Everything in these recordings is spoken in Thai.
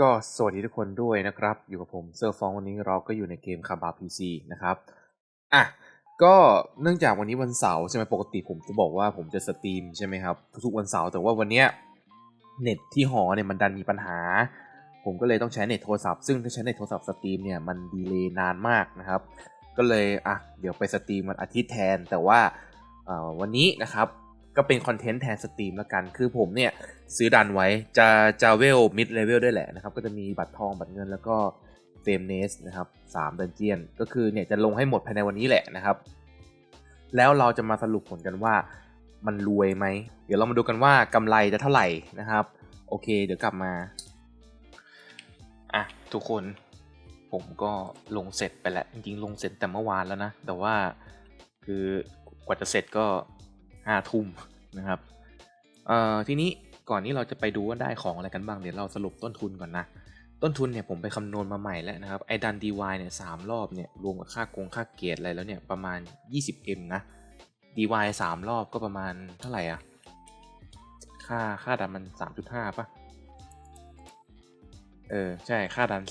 ก็สวัสดีทุกคนด้วยนะครับ อยู่กับผมเซอร์ฟองวันนี้เราก็อยู่ในเกมคาบาพีซีนะครับอะก็เนื่องจากวันนี้วันเสาร์ใช่ไหมปกติผมจะบอกว่าผมจะสตรีมใช่ไหมครับทุกๆวันเสาร์แต่ว่าวันเนี้ยเน็ตที่หอเนี่ยมันดันมีปัญหา ผมก็เลยต้องใช้เน็ตโทรศัพท์ซึ่งถ้าใช้เน็ตโทรศัพท์สตรีมเนี่ยมันดีเลย์นานมากนะครับ ก็เลยอะเดี๋ยวไปสตรีมวันอาทิตย์แทนแต่ว่าวันนี้นะครับ ก็เป็นคอนเทนต์แทนสตรีมแล้วกัน คือผมเนี่ยซื้อดันไว้จะจะเวลมิดเลเวลด้วยแหละนะครับ ก็จะมีบัตรทองบัตรเงินแล้วก็เฟมเนสนะครับสามดันเจียน ก็คือเนี่ยจะลงให้หมดภายในวันนี้แหละนะครับ แล้วเราจะมาสรุปผลกันว่ามันรวยไหม เดี๋ยวเรามาดูกันว่ากำไรจะเท่าไหร่นะครับ โอเค เดี๋ยวกลับมา อะ ทุกคน ผมก็ลงเสร็จไปแล้วจริงๆลงเสร็จแต่เมื่อวานแล้วนะ แต่ว่าคือกว่าจะเสร็จก็ห้าทุ่ม นะครับเอ่อทีนี้ก่อนที่เราจะไปดูว่าได้ของอะไรกันบ้างเดี๋ยวเราสรุปต้นทุนก่อนนะต้นทุนเนี่ยผมไปคำนวณมาใหม่แล้วนะครับไอ้ดันดีวเนี่ยสามรอบเนี่ยรวมกับค่ากงค่าเกียรติอะไรแล้วเนี่ยประมาณ 20m นะ DY สามรอบก็ประมาณเท่าไหร่อะค่าค่าดันมัน 3.5ป่ะเออใช่ค่าดัน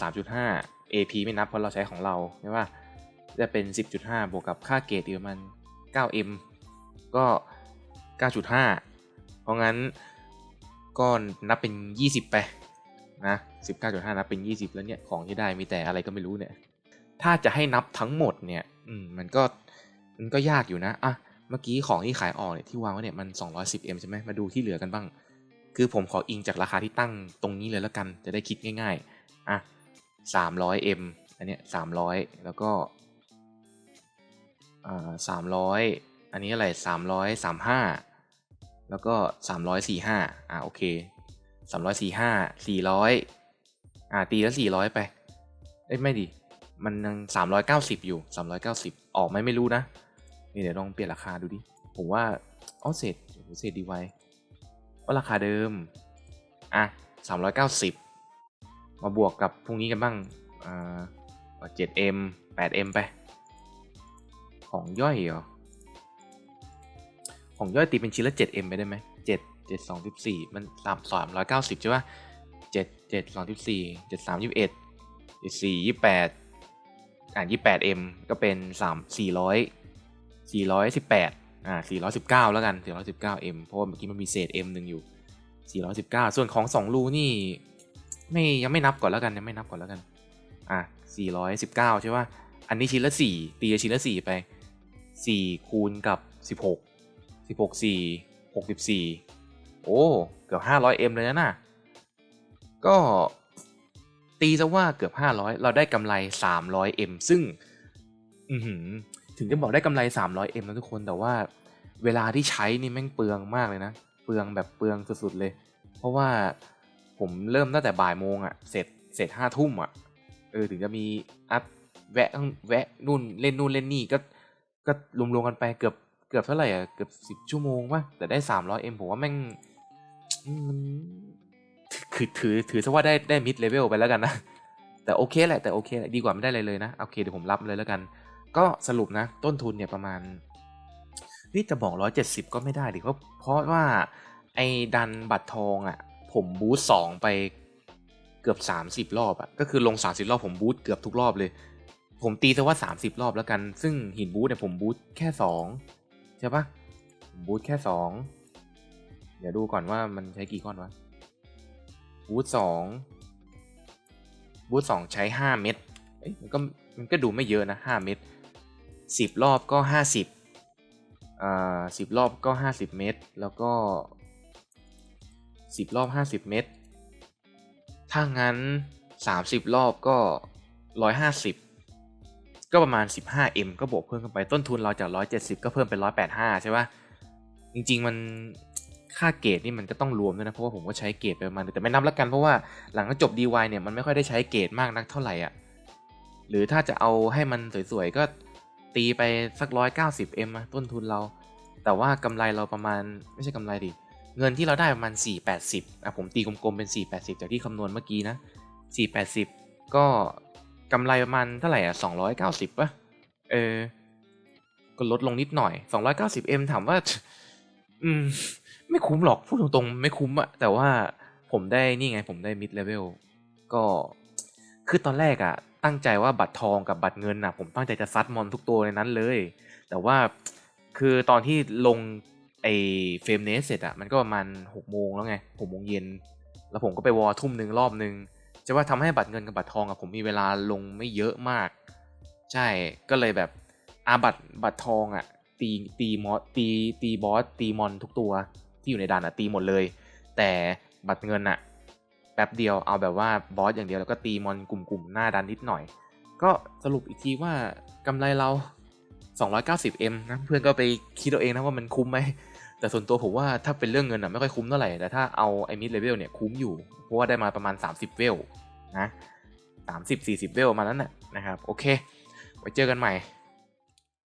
3.5 AP ไม่นับเพราะเราใช้ของเราใช่ปะจะเป็น 10.5 บวกกับค่าเกรดอีกประมาณ 9M ก็ 9.5 เพราะงั้นก็นับเป็น 20 ไปนะ19.5 นับเป็น 20 แล้วเนี่ยของที่ได้มีแต่อะไรก็ไม่รู้เนี่ย ถ้าจะให้นับทั้งหมดเนี่ยอืมมันก็มันก็ยากอยู่นะอะเมื่อกี้ของที่ขายออกเนี่ยที่วางไว้เนี่ยมัน 210M ใช่ไหมมาดูที่เหลือกันบ้าง คือผมขออิงจากราคาที่ตั้งตรงนี้เลยแล้วกันจะได้คิดง่ายๆอะ 300M อันเนี้ย300 แล้วก็อ่า300 อันนี้อะไร335แล้วก็345อ่าโอเค345 400อ่าตีแล้ว400ไป เอ้ยไม่ดิมันยัง390อยู่390ออกไหมไม่รู้นะ นี่เดี๋ยวลองเปลี่ยนราคาดูดิ ผมว่าอ๋อเศษโอ้โหเศษดีไว้ว่าราคาเดิม อะ390มาบวกกับพวกนี้กันบ้างอ่า 7M 8M ไป ของย่อยเหรอ ของย่อยตีเป็นชิ้นละ 7M ไปได้ไหม7 7 2 14 มัน3 390 ใช่ป่ะ7 7 2 14 7 3 21 7 4 28 อ่า 28M ก็เป็น 3 400 418 อ่า 419 แล้วกัน 419M เพราะว่าเมื่อกี้มันมีเศษ M หนึ่งอยู่ 419 ส่วนของ 2 รูนี่ ไม่ยังไม่นับก่อนแล้วกันยังไม่นับก่อนแล้วกัน อะ419 ใช่ป่ะ อันนี้ชิ้นละ 4 ตีชิ้นละ 4 ไป 4 คูณกับ 16 16 4 64 โอ้ เกือบ 500M เลยนะน่ะ ก็ตีซะว่าเกือบ 500 เราได้กำไร 300M ซึ่งอือหือถึงจะบอกได้กำไร 300M นะทุกคนแต่ว่าเวลาที่ใช้นี่แม่งเปลืองมากเลยนะ เปลืองแบบเปลืองสุดๆเลย เพราะว่าผมเริ่มตั้งแต่บ่ายโมงอะเสร็จเสร็จห้าทุ่มอะเออ ถึงจะมีอัพแวะแวะนู่นเล่นนู่นเล่นนี่ก็ก็รวมๆกันไปเกือบ กือบเท่าไหร่อะเกือบสิบชั่วโมงป่ะแต่ได้สามร้อยเอ็มผมว่าแม่งมันคือถือถือซะว่าได้ได้มิดเลเวลไปแล้วกันนะ แต่โอเคแหละแต่โอเคแหละดีกว่าไม่ได้เลยเลยนะ โอเคเดี๋ยวผมรับเลยแล้วกัน ก็สรุปนะ ต้นทุนเนี่ยประมาณนี่จะบอกร้อยเจ็ดสิบก็ไม่ได้ดิเพราะเพราะว่าไอ้ดันบัตรทองอะ ผมบูสสองไปเกือบสามสิบรอบอะก็คือลงสามสิบรอบผมบูสเกือบทุกรอบเลย ผมตีซะว่าสามสิบรอบแล้วกัน ซึ่งหินบูสเนี่ยผมบูสแค่สอง ช่ปะบูสแค่สองเดี๋ยวดูก่อนว่ามันใช้กี่ก้อนวะบูสสองบูสสองใช้ห้าเม็ดเอ้ยมันก็มันก็ดูไม่เยอะนะห้าเม็ดสิบรอบก็ห้าสิบอ่าสิบรอบก็ห้าสิบเม็ดแล้วก็สิบรอบห้าสิบเม็ดถ้างั้นสามสิบรอบก็ร้อยห้าสิบ ก็ประมาณ 15M ก็บวกเพิ่มขึ้นไปต้นทุนเราจาก 170 ก็เพิ่มเป็น 185 ใช่ปะจริง ๆ มันค่าเกรดนี่มันก็ต้องรวมด้วยนะ เพราะว่าผมก็ใช้เกรดไปประมาณแต่ไม่นับแล้วกันเพราะว่าหลังจบ DY เนี่ยมันไม่ค่อยได้ใช้เกรดมากนักเท่าไหร่อะหรือถ้าจะเอาให้มันสวยๆ ก็ตีไปสัก 190M ต้นทุนเรา แต่ว่ากำไรเราประมาณไม่ใช่กำไรดิเงินที่เราได้ประมาณ 480อะผมตีกลมๆเป็น 480 จากที่คำนวณเมื่อกี้นะ 480 ก็ กำไรประมาณเท่าไหร่อะสองร้อยเก้าสิบป่ะ เออ ก็ลดลงนิดหน่อยสองร้อยเก้าสิบเอ็มถามว่า อืม ไม่คุ้มหรอก พูดตรงๆ ไม่คุ้มอะแต่ว่าผมได้นี่ไง ผมได้มิดเลเวล ก็ คือตอนแรกอะตั้งใจว่าบัตรทองกับบัตรเงินอะผมตั้งใจจะซัดมอนทุกตัวในนั้นเลย แต่ว่าคือตอนที่ลงไอเฟรมเนสเสร็จอะมันก็ประมาณหกโมงแล้วไงหกโมงเย็น แล้วผมก็ไปวอทุ่มหนึ่งรอบหนึ่ง จะว่าทำให้บัตรเงินกับบัตรทองอะผมมีเวลาลงไม่เยอะมาก ใช่ก็เลยแบบอาบัตรบัตรทองอะตีตีมอสตีตีบอสตีมอนทุกตัวที่อยู่ในด่านอะตีหมดเลย แต่บัตรเงินอะแป๊บเดียวเอาแบบว่าบอสอย่างเดียวแล้วก็ตีมอนกลุ่มๆหน้าดันนิดหน่อย ก็สรุปอีกทีว่ากำไรเรา 290M นะเพื่อนก็ไปคิดเอาเองนะว่ามันคุ้มไหม แต่ส่วนตัวผมว่าถ้าเป็นเรื่องเงินอะไม่ค่อยคุ้มเท่าไหร่แต่ถ้าเอาไอ้มิดเลเวลเนี่ยคุ้มอยู่ เพราะว่าได้มาประมาณ 30 เวลนะสามสิบสี่สิบเวลมาณนั้นน่ะนะครับ โอเค ไว้เจอกันใหม่